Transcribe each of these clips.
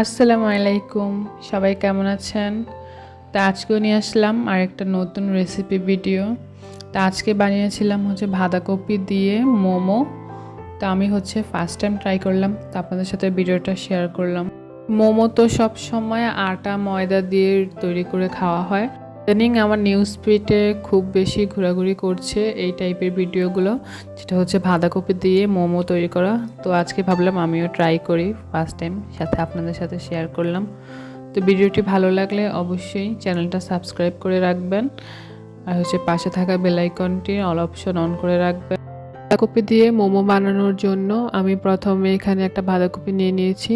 আসসালামু আলাইকুম। সবাই কেমন আছেন? তা আজকেও নিয়ে আসলাম আর একটা নতুন রেসিপি ভিডিও তা আজকে বানিয়েছিলাম হচ্ছে বাঁধাকপি দিয়ে মোমো। তা আমি হচ্ছে ফার্স্ট টাইম ট্রাই করলাম, তা আপনাদের সাথে ভিডিওটা শেয়ার করলাম। মোমো তো সব সময় আটা, ময়দা দিয়ে তৈরি করে খাওয়া হয়। ইদানিং আমার নিউজ ফিডে খুব বেশি ঘোরাঘুরি করছে এই টাইপের ভিডিওগুলো যেটা হচ্ছে বাঁধাকপি দিয়ে মোমো তৈরি করা। তো আজকে ভাবলাম আমিও ট্রাই করি ফার্স্ট টাইম সাথে আপনাদের সাথে শেয়ার করলাম। তো ভিডিওটি ভালো লাগলে অবশ্যই চ্যানেলটা সাবস্ক্রাইব করে রাখবেন। আর হচ্ছে পাশে থাকা বেলাইকনটি অল অপশন অন করে রাখবেন। বাঁধাকপি দিয়ে মোমো বানানোর জন্য আমি প্রথমে এখানে একটা বাঁধাকপি নিয়ে নিয়েছি।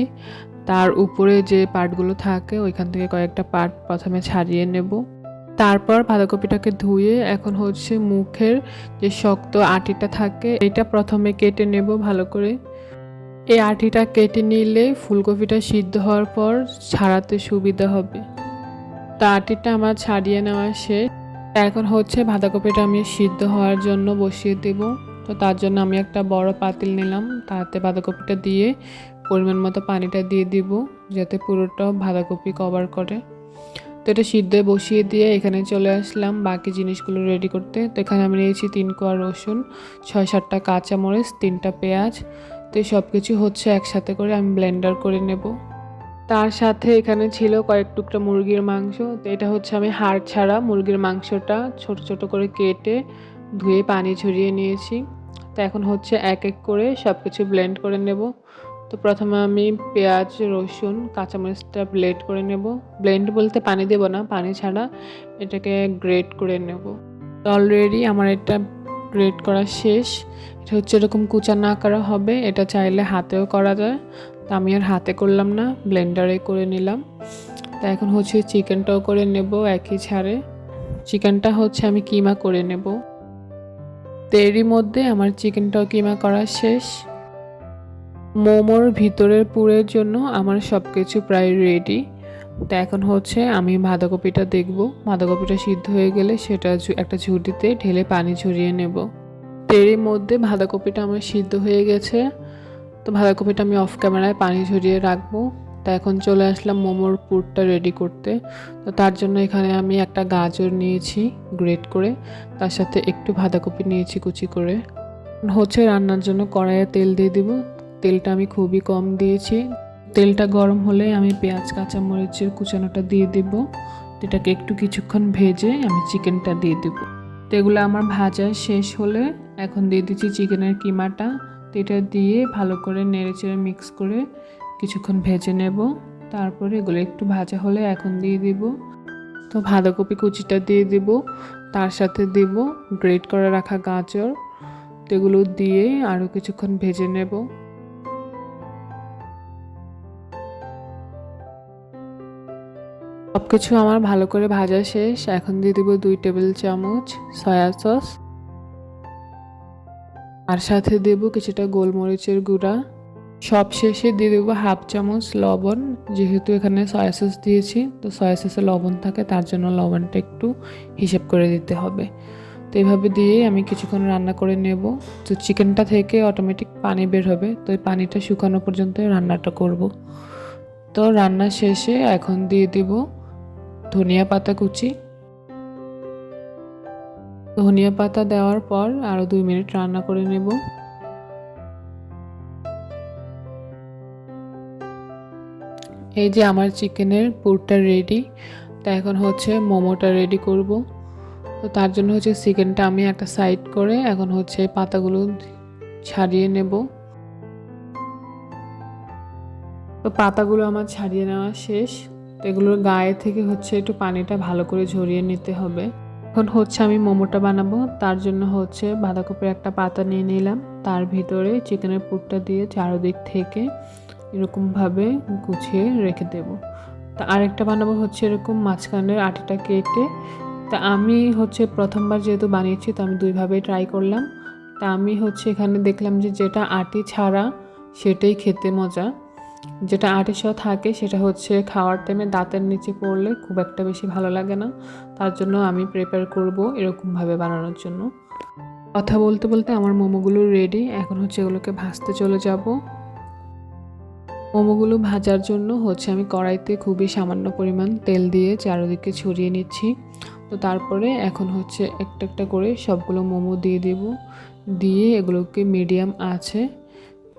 তার উপরে যে পার্টগুলো থাকে, ওইখান থেকে কয়েকটা পার্ট প্রথমে ছাড়িয়ে নেব। তারপর বাঁধাকপিটাকে ধুয়ে এখন হচ্ছে মুখের যে শক্ত আটিটা থাকে, এটা প্রথমে কেটে নেব ভালো করে। এই আটিটা কেটে নিলে ফুলকপিটা সিদ্ধ হওয়ার পর ছাড়াতে সুবিধা হবে। তা আটিটা আমার ছাড়িয়ে নেওয়া শেষ। এখন হচ্ছে বাঁধাকপিটা আমি সিদ্ধ হওয়ার জন্য বসিয়ে দেব। তো তার জন্য আমি একটা বড় পাতিল নিলাম। তাতে বাঁধাকপিটা দিয়ে পরিমাণ মতো পানিটা দিয়ে দিব, যাতে পুরোটা বাঁধাকপি কভার করে। এটা সিদ্ধ বসিয়ে দিয়ে এখানে চলে আসলাম। বাকি জিনিসগুলো রেডি করতে। তো এখানে আমি নিয়েছি তিন কোয়া রসুন, ছয় সাতটা কাঁচামরিচ, তিনটা পেঁয়াজ। তো সব কিছু হচ্ছে একসাথে করে আমি ব্লেন্ডার করে নেব। তার সাথে এখানে ছিল কয়েক টুকরা মুরগির মাংস। তো এটা হচ্ছে আমি হাড় ছাড়া মুরগির মাংসটা ছোট ছোট করে কেটে ধুয়ে পানি ঝরিয়ে নিয়েছি। তো এখন হচ্ছে এক এক করে সব কিছু ব্লেন্ড করে নেব। তো প্রথমে আমি পেঁয়াজ, রসুন, কাঁচামরিচটা ব্লেড করে নেব। ব্লেন্ড বলতে পানি দেব না, পানি ছাড়া এটাকে গ্রেট করে নেব। অলরেডি আমার এটা গ্রেট করা শেষ। এটা হচ্ছে এরকম কুচা না করা হবে, এটা চাইলে হাতেও করা যায়। তো আমি আর হাতে করলাম না ব্লেন্ডারে করে নিলাম। তা এখন হচ্ছে চিকেনটাও করে নেব একই ছাড়ে। চিকেনটা হচ্ছে আমি কিমা করে নেব। তো এরই মধ্যে আমার চিকেনটাও কিমা করা শেষ। মোমোর ভিতরের পুরের জন্য আমার সব কিছু প্রায় রেডি তো এখন হচ্ছে আমি বাঁধাকপিটা দেখব। বাঁধাকপিটা সিদ্ধ হয়ে গেলে সেটা একটা ঝুড়িতে ঢেলে পানি ঝরিয়ে নেব। তেরের মধ্যে বাঁধাকপিটা আমার সিদ্ধ হয়ে গেছে। তো বাঁধাকপিটা আমি অফ ক্যামেরায় পানি ঝরিয়ে রাখব। তা এখন চলে আসলাম মোমোর পুরটা রেডি করতে। তো তার জন্য এখানে আমি একটা গাজর নিয়েছি গ্রেট করে। তার সাথে একটু বাঁধাকপি নিয়েছি কুচি করে। হচ্ছে রান্নার জন্য কড়াইয়ে তেল দিয়ে দিব। তেলটা আমি খুবই কম দিয়েছি। তেলটা গরম হলে আমি পেঁয়াজ কাঁচা মরিচের কুচানোটা দিয়ে দিব। এটাকে একটু কিছুক্ষণ ভেজে আমি চিকেনটা দিয়ে দিব। তো এগুলো আমার ভাজা শেষ হলে এখন দিয়ে দিচ্ছি চিকেনের কিমাটা। এটা দিয়ে ভালো করে নেড়ে চেড়ে মিক্স করে কিছুক্ষণ ভেজে নেব। তারপরে এগুলো একটু ভাজা হলে এখন দিয়ে দিব। তো বাঁধাকপি কুচিটা দিয়ে দিব। তার সাথে দিব গ্রেট করে রাখা গাজর। তো এগুলো দিয়ে আরও কিছুক্ষণ ভেজে নেব। কিছু আমার ভালো করে ভাজা শেষ। এখন দিয়ে দিব দুই টেবিল চামচ সয়া সস। আর সাথে দেব কিছুটা গোলমরিচের গুঁড়া। সব শেষে দিয়ে দেবো হাফ চামচ লবণ। যেহেতু এখানে সয়া সস দিয়েছি, তো সয়া সসে লবণ থাকে, তার জন্য লবণটা একটু হিসেব করে দিতে হবে। তো এইভাবে দিয়ে আমি কিছুক্ষণ রান্না করে নেব। তো চিকেনটা থেকে অটোমেটিক পানি বের হবে, তো এই পানিটা শুকানো পর্যন্ত রান্নাটা করব। তো রান্না শেষে এখন দিয়ে দিব ধনিয়া পাতা কুচি। ধনিয়া পাতা দেওয়ার পর আরও দুই মিনিট রান্না করে নেব। এই যে আমার চিকেনের পুরটা রেডি তা এখন হচ্ছে মোমোটা রেডি করব। তো তার জন্য হচ্ছে চিকেনটা আমি একটা সাইড করে এখন হচ্ছে পাতাগুলো ছাড়িয়ে নেব। তো পাতাগুলো আমার ছাড়িয়ে নেওয়া শেষ। তো এগুলোর গায়ে থেকে হচ্ছে একটু পানিটা ভালো করে ঝরিয়ে নিতে হবে। এখন হচ্ছে আমি মোমোটা বানাবো, তার জন্য হচ্ছে বাঁধাকপির একটা পাতা নিয়ে নিলাম। তার ভিতরে চিকেনের পুরটা দিয়ে চারোদিক থেকে এরকমভাবে গুছিয়ে রেখে দেব। তা আরেকটা বানাবো হচ্ছে এরকম মাঝখানের আটিটা কেটে। তা আমি হচ্ছে প্রথমবার যেহেতু বানিয়েছি, তো আমি দুইভাবেই ট্রাই করলাম। তা আমি হচ্ছে এখানে দেখলাম যে যেটা আটি ছাড়া সেটাই খেতে মজা। যেটা আটি সহ থাকে সেটা হচ্ছে খাওয়ার টাইমে দাঁতের নিচে পড়লে খুব একটা বেশি ভালো লাগে না। তার জন্য আমি প্রিপেয়ার করব এরকমভাবে বানানোর জন্য। কথা বলতে বলতে আমার মোমোগুলো রেডি এখন হচ্ছে এগুলোকে ভাজতে চলে যাব। মোমোগুলো ভাজার জন্য হচ্ছে আমি কড়াইতে খুবই সামান্য পরিমাণ তেল দিয়ে চারিদিকে ছড়িয়ে নিচ্ছি। তো তারপরে এখন হচ্ছে একটা একটা করে সবগুলো মোমো দিয়ে দেব। দিয়ে এগুলোকে মিডিয়াম আছে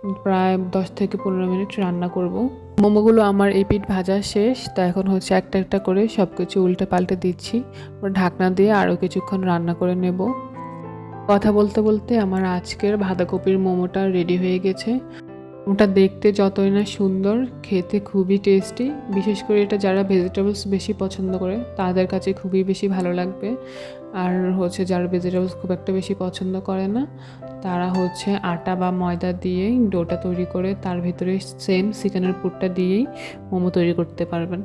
প্রায় দশ থেকে পনেরো মিনিট রান্না করব। মোমোগুলো আমার এই পিঠ ভাজা শেষ, তা এখন হচ্ছে একটা একটা করে সব কিছু উল্টে পাল্টে দিচ্ছি। ঢাকনা দিয়ে আরও কিছুক্ষণ রান্না করে নেব। কথা বলতে বলতে আমার আজকের বাঁধাকপির মোমোটা রেডি হয়ে গেছে। ওটা দেখতে যতই না সুন্দর, খেতে খুবই টেস্টি বিশেষ করে এটা যারা ভেজিটেবলস বেশি পছন্দ করে, তাদের কাছে খুবই বেশি ভালো লাগবে। আর হচ্ছে যারা ভেজিটেবলস খুব একটা বেশি পছন্দ করে না, তারা হচ্ছে আটা বা ময়দা দিয়েই ডোটা তৈরি করে তার ভিতরে সেম চিকেনের পুরটা দিয়েই মোমো তৈরি করতে পারবেন।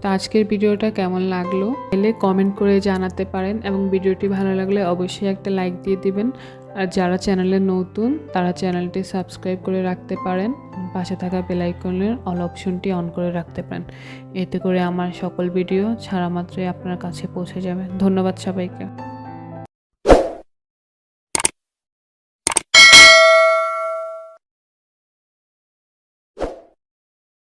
তো আজকের ভিডিওটা কেমন লাগল? এলে কমেন্ট করে জানাতে পারেন এবং ভিডিওটি ভালো লাগলে অবশ্যই একটা লাইক দিয়ে দিবেন। আর যারা চ্যানেলে নতুন, তারা চ্যানেলটি সাবস্ক্রাইব করে রাখতে পারেন। পাশে থাকা বেলাইকনের অল অপশনটি অন করে রাখতে পারেন। এতে করে আমার সকল ভিডিও ছাড়া মাত্রই আপনার কাছে পৌঁছে যাবে। ধন্যবাদ সবাইকে।